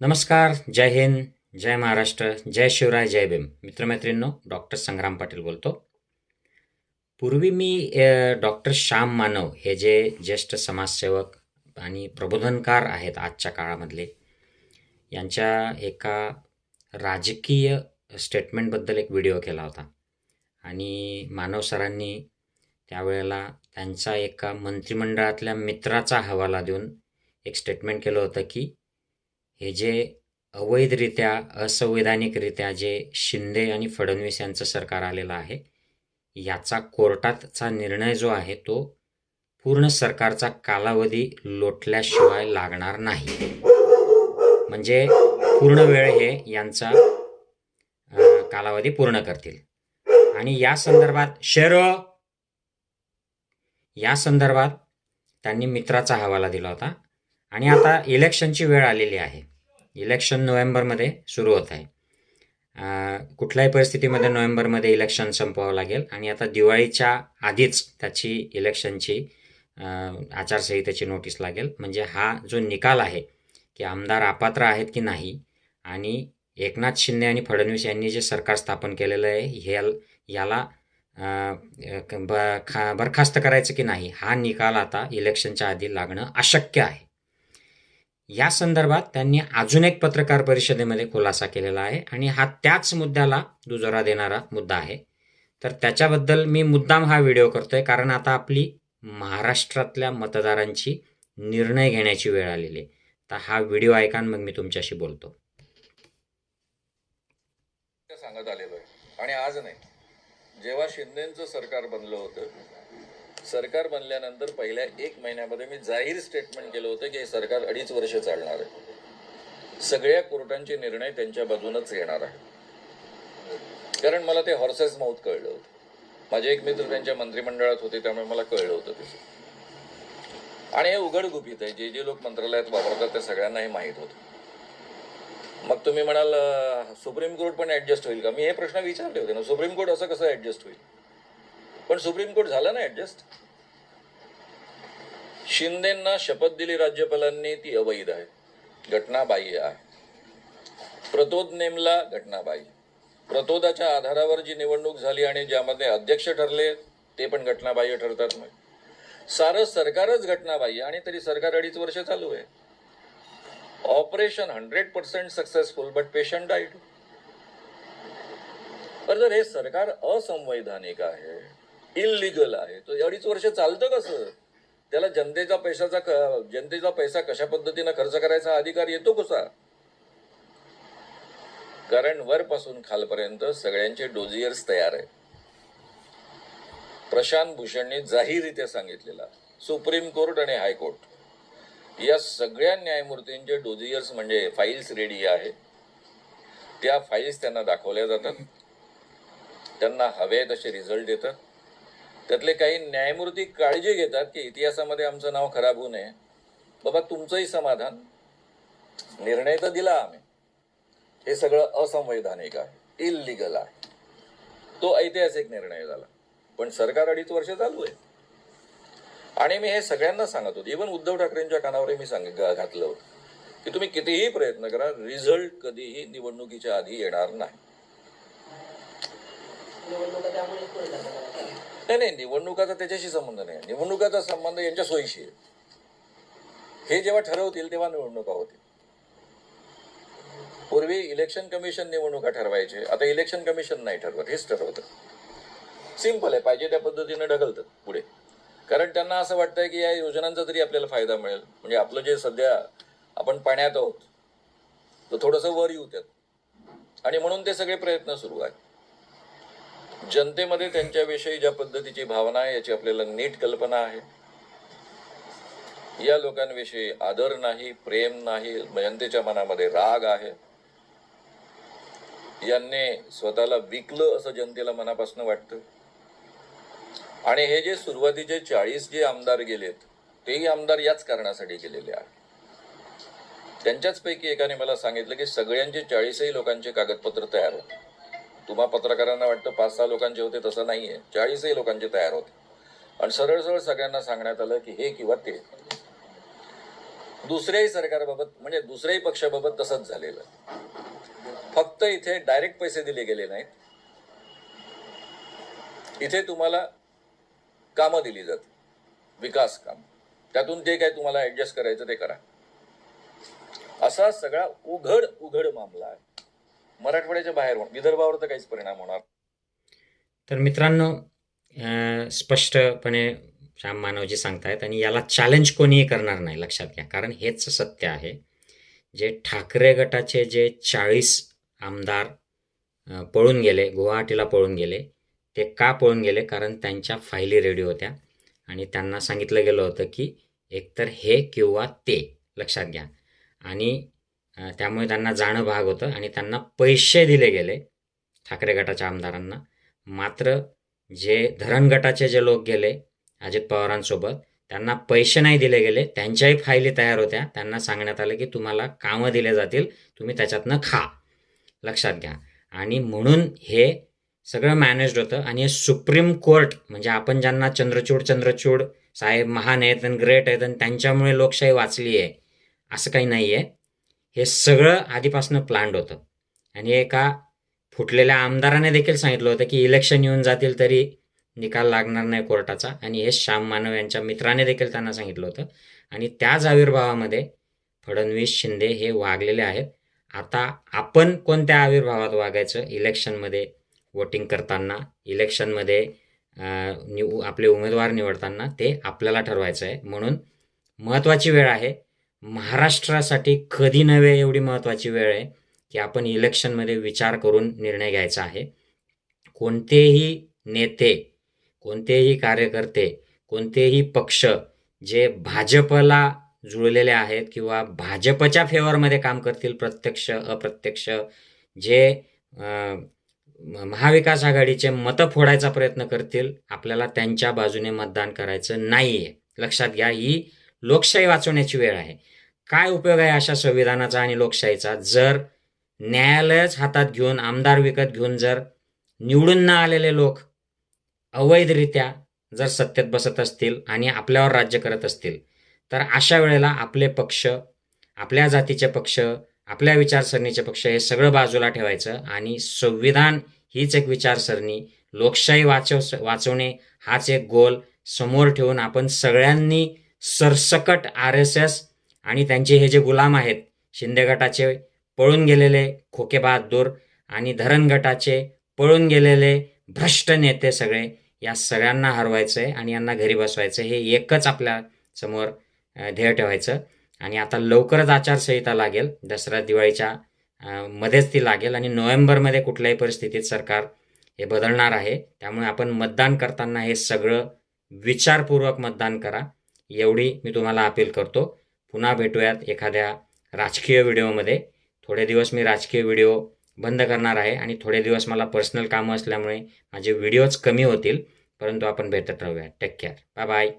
नमस्कार जय हिंद जय महाराष्ट्र जय शिवराय जय भीम. मित्रमैत्रिणींनो डॉक्टर संग्राम पाटील बोलतो. पूर्वी मी डॉक्टर श्याम मानव हे जे ज्येष्ठ समाजसेवक आणि प्रबोधनकार आहेत आजच्या काळामधले यांच्या एका राजकीय स्टेटमेंटबद्दल एक व्हिडिओ केला होता. आणि मानव सरांनी त्यावेळेला त्यांचा एका मंत्रिमंडळातल्या मित्राचा हवाला देऊन एक स्टेटमेंट केलं होतं की हे जे अवैधरित्या असंवैधानिकरित्या जे शिंदे आणि फडणवीस यांचं सरकार आलेलं आहे याचा कोर्टाचा निर्णय जो आहे तो पूर्ण सरकारचा कालावधी लोटल्याशिवाय लागणार नाही. म्हणजे पूर्ण वेळ हे यांचा कालावधी पूर्ण करतील. आणि या संदर्भात शेरो! या संदर्भात त्यांनी मित्राचा हवाला दिला होता. आणि आता इलेक्शनची वेळ आलेली आहे. इलेक्शन नोव्हेंबरमध्ये सुरू होत आहे. कुठल्याही परिस्थितीमध्ये नोव्हेंबरमध्ये इलेक्शन संपवावं लागेल आणि आता दिवाळीच्या आधीच त्याची इलेक्शनची आचारसंहितेची नोटीस लागेल. म्हणजे हा जो निकाल आहे की आमदार अपात्र आहेत की नाही आणि एकनाथ शिंदे आणि फडणवीस यांनी जे सरकार स्थापन केलेलं आहे हे याला बरखास्त करायचं की नाही हा निकाल आता इलेक्शनच्या आधी लागणं अशक्य आहे. या संदर्भात त्यांनी अजून एक पत्रकार परिषदेमध्ये खुलासा केलेला आहे आणि हा त्याच मुद्द्याला दुजोरा देणारा मुद्दा आहे. तर त्याच्याबद्दल मी मुद्दाम हा व्हिडिओ करतोय कारण आता आपली महाराष्ट्रातल्या मतदारांची निर्णय घेण्याची वेळ आलेली आहे. तर हा व्हिडिओ ऐका मग मी तुमच्याशी बोलतो. सांगत आलेलो आहे आणि आज नाही. जेव्हा शिंदेचं सरकार बनलं होतं सरकार बनल्यानंतर पहिल्या एक महिन्यामध्ये मी जाहीर स्टेटमेंट केलं होतं की हे सरकार अडीच वर्ष चालणार आहे. सगळ्या कोर्टांचे निर्णय त्यांच्या बाजूनच येणार आहे. कारण मला ते हॉर्सेस माऊथ कळलं होतं. माझे एक मित्र त्यांच्या मंत्रिमंडळात होते त्यामुळे मला कळलं होतं ते. आणि हे उघड गुपित आहे. जे जे लोक मंत्रालयात वापरतात त्या सगळ्यांना हे माहीत होतं. मग तुम्ही म्हणाल सुप्रीम कोर्ट पण ऍडजस्ट होईल का? मी हे प्रश्न विचारले होते ना. सुप्रीम कोर्ट असं कसं ऍडजस्ट होईल? पण सुप्रीम कोर्ट झाला ना ऍडजस्ट शिंदेना शपथ दिली राज्यपालांनी ती अवैध आहे. घटनाबाह्य आहे. प्रतोद नेमला घटनाबाह्य. प्रतोदाच्या आधारावर जी निवडणूक झाली आणि ज्यामध्ये अध्यक्ष ठरले ते पण घटनाबाह्य ठरतात मग. सारं सरकारच घटनाबाह्य आणि तरी सरकार अडीच वर्ष चालू आहे. Operation hundred percent successful but patient diet पण जर हे सरकार असंवैधानिक आहे इनलिगल आहे. तर अडीच वर्ष चालतं कसं? त्याला जनतेचा पैशाचा जनतेचा पैसा कशा पद्धतीनं खर्च करायचा अधिकार येतो कसा? कारण वरपासून खालपर्यंत सगळ्यांचे डोजियर्स तयार आहेत. प्रशांत भूषणने जाहीररित्या सांगितलेला सुप्रीम कोर्ट आणि हायकोर्ट. या सगळ्या न्यायमूर्तींचे डोजियर्स म्हणजे फाईल्स रेडी आहे. त्या फाईल्स त्यांना दाखवल्या जातात. त्यांना हवे तसे रिझल्ट देतात. त्यातले काही न्यायमूर्ती काळजी घेतात की इतिहासामध्ये आमचं नाव खराब होऊ नये. बाबा तुमचंही समाधान. निर्णय तर दिला आम्ही. हे सगळं असंवैधानिक आहे. इलिगल आहे. तो ऐतिहासिक निर्णय झाला. पण सरकार अडीच वर्ष चालू आहे. आणि मी हे सगळ्यांना सांगत होतो. इव्हन उद्धव ठाकरेंच्या कानावरही मी सांग घातलं होतं. की तुम्ही कितीही प्रयत्न करा रिझल्ट कधीही निवडणुकीच्या आधी येणार नाही. नाही नाही निवडणुकाचा त्याच्याशी संबंध नाही. निवडणुकाचा संबंध यांच्या सोयीशी आहे. हे जेव्हा ठरवतील तेव्हा निवडणुका होतील. पूर्वी इलेक्शन कमिशन निवडणुका ठरवायचे. आता इलेक्शन कमिशन नाही ठरवत. हेच ठरवतं सिंपल आहे. पाहिजे त्या पद्धतीने ढकलतं पुढे. कारण त्यांना असं वाटतंय की या योजनांचा तरी आपल्याला फायदा मिळेल. म्हणजे आपलं जे सध्या आपण पाण्यात आहोत तर थोडंसं वर येऊ त्यात. आणि म्हणून ते सगळे प्रयत्न सुरू आहेत. जनतेमध्ये त्यांच्याविषयी ज्या पद्धतीची भावना आहे याची आपल्याला नीट कल्पना आहे. या लोकांविषयी आदर नाही प्रेम नाही जनतेच्या मनामध्ये राग आहे. यांनी स्वतःला विकलं असं जनतेला मनापासून वाटतं. आणि हे जे सुरुवातीचे चाळीस जे आमदार गेलेत तेही आमदार याच कारणासाठी गेलेले आहेत. त्यांच्याच पैकी एकाने मला सांगितलं की सगळ्यांचे चाळीसही लोकांचे कागदपत्र तयार होते. तुम्हा पत्रकारांना वाटतं पाच सहा लोकांचे होते तसं नाहीये. चाळीसही लोकांचे तयार होते. आणि सरळ सरळ सगळ्यांना सांगण्यात आलं की हे किंवा ते. दुसऱ्याही सरकारबाबत म्हणजे दुसऱ्याही पक्षाबाबत तसंच झालेलं. फक्त इथे डायरेक्ट पैसे दिले गेले नाहीत. इथे तुम्हाला कामं दिली जात विकास काम. त्यातून जे काय तुम्हाला ऍडजस्ट करायचं ते करा. असा सगळा उघड उघड मामला आहे. मराठवाड्याच्या बाहेर होणार. विदर्भावर तर काहीच परिणाम होणार तर मित्रांनो स्पष्टपणे श्याम मानवजी सांगतायत आणि याला चॅलेंज कोणीही करणार नाही लक्षात घ्या. कारण हेच सत्य आहे. जे ठाकरे गटाचे जे चाळीस आमदार पळून गेले गुवाहाटीला पळून गेले ते का पळून गेले? कारण त्यांच्या फायली रेडी होत्या. आणि त्यांना सांगितलं गेलं होतं की एकतर हे किंवा ते लक्षात घ्या. आणि त्यामुळे त्यांना जाणं भाग होतं आणि त्यांना पैसे दिले गेले ठाकरे गटाच्या आमदारांना. मात्र जे धरण गटाचे जे लोक गेले अजित पवारांसोबत त्यांना पैसे नाही दिले गेले त्यांच्याही फायली तयार होत्या. त्यांना सांगण्यात आलं की तुम्हाला कामं दिले जातील तुम्ही त्याच्यातनं खा. लक्षात घ्या. आणि म्हणून हे सगळं मॅनेज्ड होतं आणि हे सुप्रीम कोर्ट म्हणजे आपण ज्यांना चंद्रचूड चंद्रचूड साहेब महान आहेत आणि ग्रेट आहेत आणि त्यांच्यामुळे लोकशाही वाचली आहे असं काही नाही आहे हे सगळं आधीपासून प्लॅन्ड होतं. आणि एका फुटलेल्या आमदाराने देखील सांगितलं होतं की इलेक्शन येऊन जातील तरी निकाल लागणार नाही कोर्टाचा. आणि हे श्याम मानव यांच्या मित्राने देखील त्यांना सांगितलं होतं. आणि त्याच आविर्भावामध्ये फडणवीस शिंदे हे वागलेले आहेत. आता आपण कोणत्या आविर्भावात वागायचं? इलेक्शनमध्ये वोटिंग करताना इलेक्शनमध्ये निव आपले उमेदवार निवडताना ते आपल्याला ठरवायचं आहे. म्हणून महत्त्वाची वेळ आहे. महाराष्ट्रासाठी कधी नव्हे एवढी महत्त्वाची वेळ आहे की आपण इलेक्शनमध्ये विचार करून निर्णय घ्यायचा आहे. कोणतेही नेते कोणतेही कार्यकर्ते कोणतेही पक्ष जे भाजपला जुळलेले आहेत किंवा भाजपच्या फेवरमध्ये काम करतील प्रत्यक्ष अप्रत्यक्ष जे महाविकास आघाडीचे मतं फोडायचा प्रयत्न करतील आपल्याला त्यांच्या बाजूने मतदान करायचं नाही आहे लक्षात घ्या ही लोकशाही वाचवण्याची वेळ आहे. काय उपयोग आहे अशा संविधानाचा आणि लोकशाहीचा? जर न्यायालयच हातात घेऊन आमदार विकत घेऊन जर निवडून न आलेले लोक अवैधरित्या जर सत्तेत बसत असतील आणि आपल्यावर राज्य करत असतील तर अशा वेळेला आपले पक्ष आपल्या जातीचे पक्ष आपल्या विचारसरणीचे पक्ष हे सगळं बाजूला ठेवायचं आणि संविधान हीच एक विचारसरणी. लोकशाही वाचव वाचवणे हाच एक गोल समोर ठेवून आपण सगळ्यांनी सरसकट आर एस एस आणि त्यांचे हे जे गुलाम आहेत शिंदे गटाचे पळून गेलेले खोके बहादूर आणि धरण गटाचे पळून गेलेले भ्रष्ट नेते सगळे या सगळ्यांना हरवायचं आहे आणि यांना घरी बसवायचं हे एकच आपल्यासमोर ध्येय ठेवायचं. आणि आता लवकरच आचारसंहिता लागेल. दसरा दिवाळीच्या मध्येच ती लागेल आणि नोव्हेंबरमध्ये कुठल्याही परिस्थितीत सरकार हे बदलणार आहे. त्यामुळे आपण मतदान करताना हे सगळं विचारपूर्वक मतदान करा. एवढी मी तुम्हाला अपील करतो. पुन्हा भेटूयात एखाद्या राजकीय व्हिडिओमध्ये. थोडे दिवस मी राजकीय व्हिडिओ बंद करणार आहे आणि थोडे दिवस मला पर्सनल कामं असल्यामुळे माझे व्हिडिओज कमी होतील परंतु आपण भेटत राहूया. Take care. Bye bye.